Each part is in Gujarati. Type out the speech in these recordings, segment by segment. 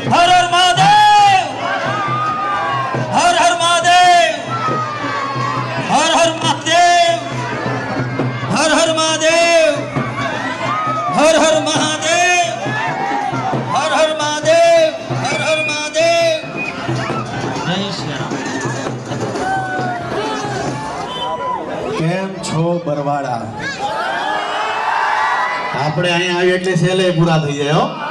હર હર મહાદેવ! હર હર મહાદેવ! હર હર મહાદેવ! હર હર મહાદેવ! હર હર મહાદેવ! હર હર મહાદેવ! હર હર મહાદેવ! કેમ છો બરવાડા આપણે અહીંયા આવીએ એટલે સેલે પૂરા થઈ જાય, હો.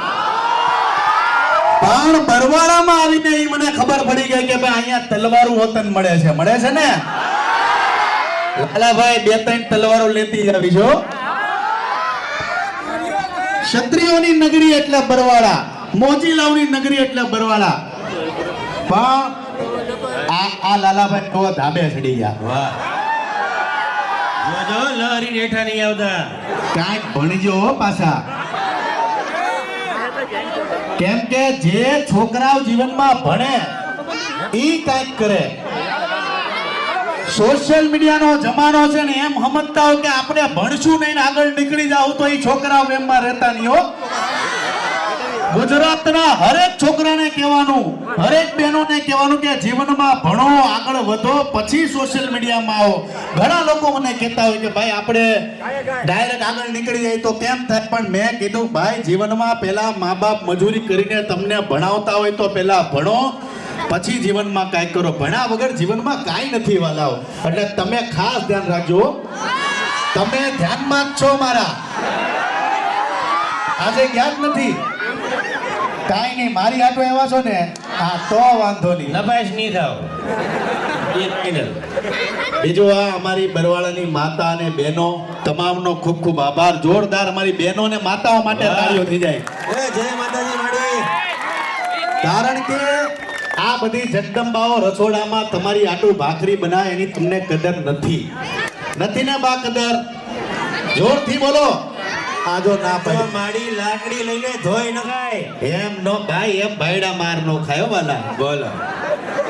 પણ બરવાળામાં આવીને એ મને ખબર પડી ગઈ કે ભાઈ અહીંયા તલવારું વતન મળે છે. મળે છે ને? લાલાભાઈ બે ત્રણ તલવારો લેતી આવી છો ક્ષત્રિયોની નગરી એટલે બરવાળા મોજીલાવની નગરી એટલે બરવાળા. પણ આ આ લાલાભાઈ તો ધાબે ચડી ગયા. વાહ. જો લહરી રેઠા નહીં આવતા. કાંઈક ભણજો હો પાછા. કેમ કે જે છોકરાઓ જીવનમાં ભણે, ઈ કાંઈક કરે. સોશિયલ મીડિયાનો જમાનો છે ને એમ સમજતા હો કે આપણે ભણશું નહીં આગળ નીકળી જાવ તો એ છોકરાઓ એમમાં રહેતા નહીં હો. ગુજરાતના હરેક છોકરાને કહેવાનું, હરેક બહેનોને કહેવાનું કે જીવનમાં ભણો, આગળ વધો, પછી સોશિયલ મીડિયામાં આવો. ઘણા લોકો મને કહેતા હોય કે ભાઈ આપણે ડાયરેક્ટ આગળ નીકળી જાય તો કેમ થાય? પણ મેં કીધું, ભાઈ, જીવનમાં પહેલા મા બાપ મજૂરી કરીને તમને ભણાવતા હોય તો પહેલા ભણો, પછી જીવનમાં કાંઈક કરો. ભણ્યા વગર જીવનમાં કાંઈ નથી વાલાઓ. એટલે તમે ખાસ ધ્યાન રાખજો. તમે ધ્યાનમાં જ છો મારા. આજે જ્ઞાન નથી. કાંઈ નહીં મારી આટો એવા છો ને હા તો વાંધો નહીં. નપાસ નહીં થાવ. એ બીજું આ અમારી બરવાળાની માતા અને બહેનો તમામનો ખૂબ ખૂબ આભાર. જોરદાર અમારી બહેનો ને માતાઓ માટે તાળીઓ થઈ જાય. એ જય માતાજી માડી. કારણ કે આ બધી જગદંબાઓ રસોડામાં તમારી આટલું ભાખરી બનાવે એની તમને કદર નથી. નથી ને બા કદર? જોરથી બોલો. આ જો ના પાડી. માડી લાકડી લઈને ધોઈ નખાય. એમ નો ભાઈ એમ ભાઈડા માર નો ખાયો વાલા બોલો.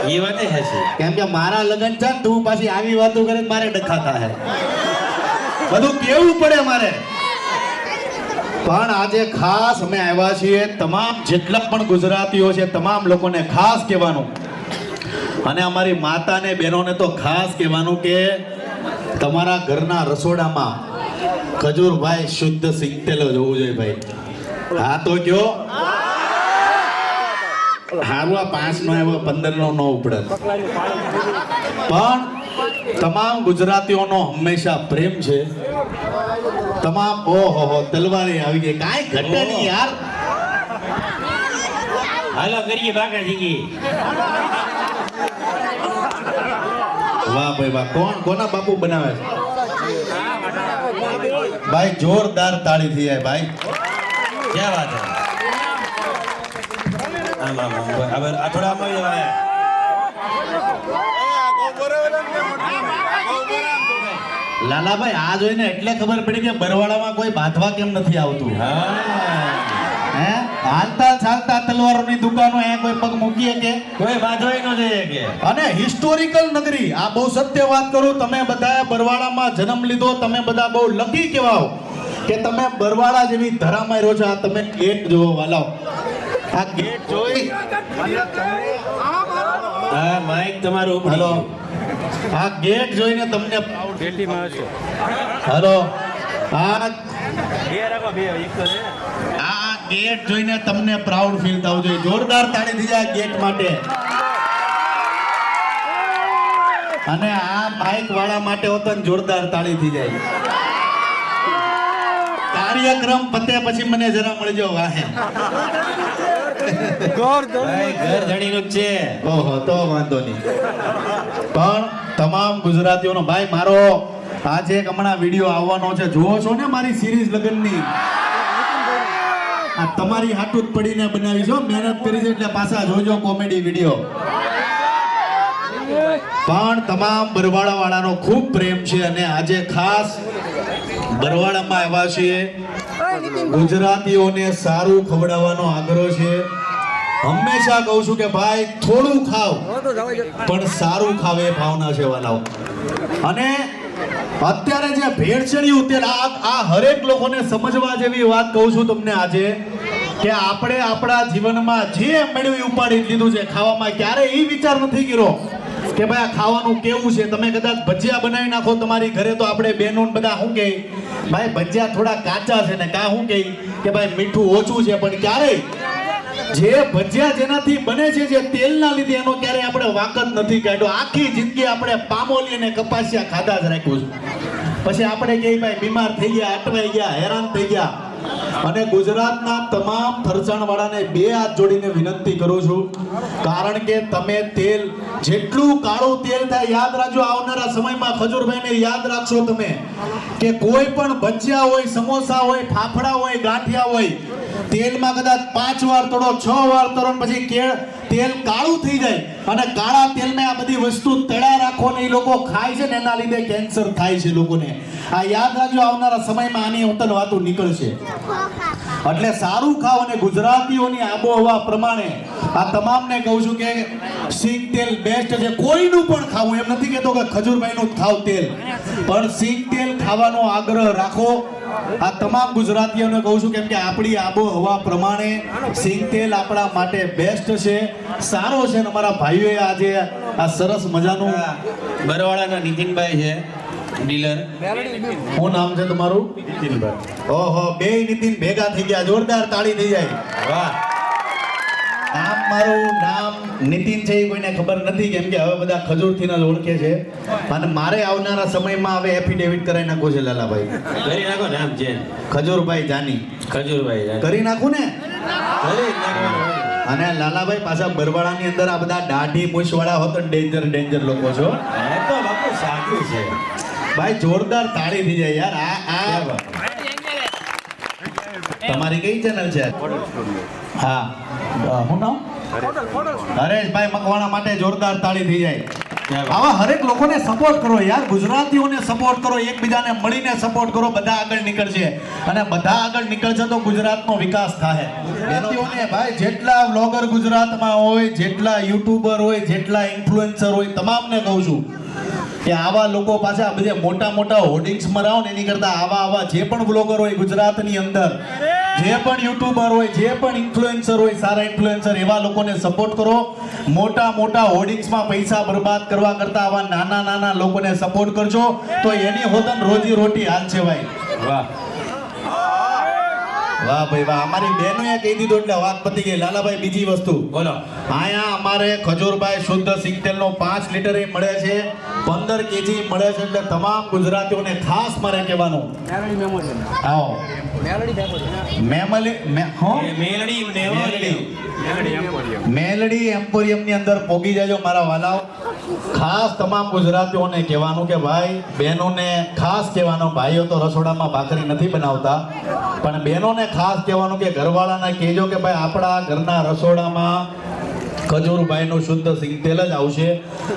એ વાતે હશે. કેમ કે મારા લગન છે તું પાછી આવી વાતો કરે મારે ડખાતા હે. બધું કેવું પડે મારે? પણ આજે ખાસ અમે આવ્યા છીએ તમામ જેટલા પણ ગુજરાતીઓ છે તમામ લોકોને ખાસ કહેવાનું. અને અમારી માતાને બહેનોને તો ખાસ કહેવાનું કે તમારા ઘરના રસોડામાં ખજૂરભાઈ શુદ્ધ સિત્તેલો જોવું જોઈએ ભાઈ. હા તો કયો? હારું આ પાંચ નો આવ્યો પંદર નો નો ઉપડે. પણ તમામ ગુજરાતીઓનો હંમેશા પ્રેમ છે. તમામ ઓહો તલવારે તલવારી આવી ગઈ. કાંઈ ઘટે નહીં યાર. હાલો કરીએ બાકા જીગી વાહ ભાઈ વાહ. કોણ? કોના બાપુ બનાવે? છે ભાઈ જોરદાર તાળી થઈ જાય ભાઈ. ક્યાં વાત હે આમ આમ આમ હવે આ આમાં જ લાલાભાઈ આ જોઈને એટલે ખબર પડી કે બરવાડામાં કોઈ બાંધવા કેમ નથી આવતું? હા. હે? હાલતા ચાલતા તલવારોની દુકાનો અહીંયા કોઈ પગ મૂકીએ કે? કોઈ બાંધવાય ન જઈએ કે. અને હિસ્ટોરિકલ નગરી આ બહુ સત્ય વાત કરું તમે બધાએ બરવાડામાં જન્મ લીધો તમે બધા બહુ લકી કહેવાઓ કે તમે બરવાડા જેવી ધરામાં રહ્યો છો. આ તમે ગેટ જોવો વાલાઓ. આ ગેટ જોઈ. હા માઈક તમારું હેલો. આ ગેટ જોઈને તમને હેલો. આ આ ગેટ જોઈને તમને પ્રાઉડ ફીલ થવું જોઈએ. જોરદાર તાળી થઈ જાય ગેટ માટે. અને આ બાઇક વાળા માટે હોત જોરદાર તાળી થઈ જાય. કાર્યક્રમ પતે પછી મને જરા મળજો વાહે. ઘર ધણીનું છે. ઓહો તો વાંધો નહીં. પણ તમામ ગુજરાતીઓનો ભાઈ મારો આજે એક હમણાં વીડિયો આવવાનો છે. જોવો છો ને મારી સિરીઝ લગ્નની? આ તમારી હાટું જ પડીને બનાવી છો મહેનત કરી છે એટલે પાછા જોજો કોમેડી વીડિયો. પણ તમામ બરવાડા વાળાનો ખૂબ પ્રેમ છે અને આજે ખાસ બરવાડામાં આવ્યા છીએ. ગુજરાતીઓને સારું ખવડાવવાનો આગ્રહ છે. હંમેશા કહું છું કે ભાઈ થોડું ખાવ પણ સારું ખાવ એ ભાવના છે વાલાઓ. અને અત્યારે જે ભેળસેળિયું તેલ આ આ હરેક લોકોને સમજવા જેવી વાત કહું છું તમને આજે, કે આપણે આપણા જીવનમાં જે મેળવી ઉપાડી લીધું છે ખાવામાં, ક્યારે એ વિચાર નથી કર્યો કે ભાઈ આ ખાવાનું કેવું છે? તમે કદાચ ભજીયા બનાવી નાખો તમારી ઘરે તો આપણે બહેનો બધા શું કહે? ભાઈ ભજીયા થોડા કાચા છે ને કા શું કહે? કે ભાઈ મીઠું ઓછું છે, પણ ક્યારેય જે ભજીયા જેનાથી બને છે, જે તેલના લીધે એનો ક્યારે આપણે વાંક નથી કાઢ્યો. આખી જિંદગી આપણે પામોલી અને કપાસિયા ખાધા જ રાખ્યું છે. પછી આપણે કે ભાઈ, બીમાર થઈ ગયા, અટવાઈ ગયા, હેરાન થઈ ગયા. અને ગુજરાતના તમામ ફરસાણવાળાને બે હાથ જોડીને વિનંતી કરું છું, કારણ કે તમે તેલ, જેટલું કાળું તેલ થાય, યાદ રાખજો, આવનારા સમયમાં ખજૂરભાઈને યાદ રાખશો તમે, કે કોઈ પણ ભજીયા હોય, સમોસા હોય, ફાફડા હોય, ગાંઠિયા હોય તેલમાં કદાચ પાંચ વાર તળો છ વાર તળો પછી કેળ, તેલ કાળું થઈ જાય. અને કાળા તેલમાં આ બધી વસ્તુ તળ્યા રાખો ને એ લોકો ખાય છે ને, એના લીધે કેન્સર થાય છે લોકોને. આ યાદ રાખજો, આવનારા સમયમાં આની ઉતર વાતો નીકળશે. એટલે સારું ખાવ અને ગુજરાતીઓની આબોહવા પ્રમાણે. આ તમામને કહું છું કે સિંગ તેલ બેસ્ટ છે. કોઈનું પણ ખાવું, એમ નથી કહેતો કે ખજૂરભાઈનું ખાવ તેલ. પણ સિંગ તેલ ખાવાનો આગ્રહ રાખો. આ તમામ ગુજરાતીઓને કહું છું કેમ કે આપણી આબોહવા પ્રમાણે સિંગ તેલ આપણા માટે બેસ્ટ છે સારો છે અને અમારા ભાઈઓએ આજે આ સરસ મજાનું આ બરવાળાના નીતિનભાઈ છે ડીલર. શું નામ છે તમારું? ઓહો બે નીતિન ભેગા થઈ ગયા જોરદાર તાળી થઈ જાય. વાહ. નામ મારું નામ નીતિન છે એ કોઈને ખબર નથી કેમ કે હવે બધા ખજૂરથી જ ઓળખે છે. અને મારે આવનારા સમયમાં હવે એફિડેવિટ કરાવી નાખો છે લાલાભાઈ. કરી નાખો નામ જેન ખજૂરભાઈ જાની. ખજૂરભાઈ કરી નાખું ને? કરી નાખવાનું. અને લાલાભાઈ પાછા બરવાળાની અંદર આ બધા દાઢી મૂછવાળા હોત ડેન્જર ડેન્જર લોકો છો. એ તો બાપુ સાચું છે. ભાઈ જોરદાર તાળી થઈ જાય યાર. આ આ તમારી કઈ ચેનલ છે? હા. શું નામ? હરેશભાઈ મકવાણા માટે જોરદાર તાળી થઈ જાય. આવા હરેક લોકોને સપોર્ટ કરો યાર. ગુજરાતીઓને સપોર્ટ કરો, એકબીજાને મળીને સપોર્ટ કરો, બધા આગળ નીકળશે. અને બધા આગળ નીકળશે તો ગુજરાતનો વિકાસ થાય ગુજરાતીઓને ભાઈ, જેટલા વ્લોગર ગુજરાતમાં હોય, જેટલા યુટ્યુબર હોય, જેટલા ઇન્ફ્લુએન્સર હોય, તમામને કહું છું કે આવા લોકો પાસે આ બધા મોટા મોટા હોર્ડિંગ્સ મરાવો ને એની કરતા આવા આવા જે પણ બ્લોગર હોય ગુજરાતની અંદર જે પણ યુટ્યુબર હોય જે પણ ઇન્ફ્લુએન્સર હોય સારા ઇન્ફ્લુએન્સર એવા લોકોને સપોર્ટ કરો. મોટા મોટા હોર્ડિંગ્સમાં પૈસા બરબાદ કરવા કરતા આવા નાના નાના લોકોને સપોર્ટ કરજો. તો એની હોતન રોજી રોટી હાલ છે ભાઈ. વાહ. વાહ ભાઈ વાહ. અમારી બહેનોએ કહી દીધું એટલે વાત પતી ગઈ. લાલાભાઈ બીજી વસ્તુ. બોલો. અહીંયા અમારે ખજૂરભાઈ શુદ્ધ સિંગતેલનો પાંચ લીટર એ મળે છે. પંદર કેજી મળે છે એટલે તમામ ગુજરાતીઓને ખાસ મારે કહેવાનું. આવો. મેમલી મે હો? મેલડી મેવાડી. મેલડી એમ્પોરિયમની અંદર પોગી જાજો મારા વાલાઓ. ખાસ તમામ ગુજરાતીઓને કહેવાનું કે ભાઈ બહેનોને ખાસ કહેવાનું ભાઈઓ તો રસોડામાં ભાખરી નથી બનાવતા પણ બહેનોને ખાસ કહેવાનું કે ઘરવાળાને કહેજો કે ભાઈ આપણા ઘરના રસોડામાં ખજૂરભાઈનું શુદ્ધ સિંગતેલ જ આવશે.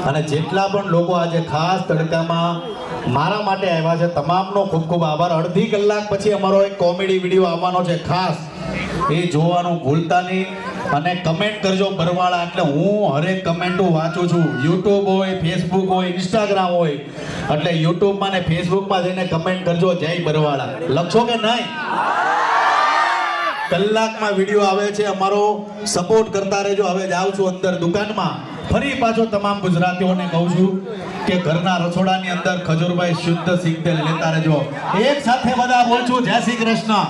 અને જેટલા પણ લોકો આજે ખાસ તડકામાં મારા માટે આવ્યા છે, તમામનો ખૂબ ખૂબ આભાર. અડધી કલાક પછી અમારો એક કોમેડી વીડિયો આવવાનો છે ખાસ. એ જોવાનું ભૂલતા નહીં. અને કમેન્ટ કરજો બરવાળા, એટલે હું હરેક કમેન્ટો વાંચું છું. યુટ્યુબ હોય ફેસબુક હોય ઇન્સ્ટાગ્રામ હોય. એટલે યુટ્યુબમાં ને ફેસબુકમાં જઈને કમેન્ટ કરજો. જય બરવાળા. લખશો કે નહીં? કલાકમાં વીડિયો આવે છે. અમારો સપોર્ટ કરતા રહેજો. હવે જાઉં છું અંદર દુકાનમાં. ફરી પાછો તમામ ગુજરાતીઓને કહું છું કે ઘરના રસોડાની અંદર ખજૂરભાઈ શુદ્ધ સિંગતેલ લેતા રહેજો. એક સાથે બધા બોલ છું જય શ્રી કૃષ્ણ.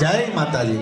જય માતાજી.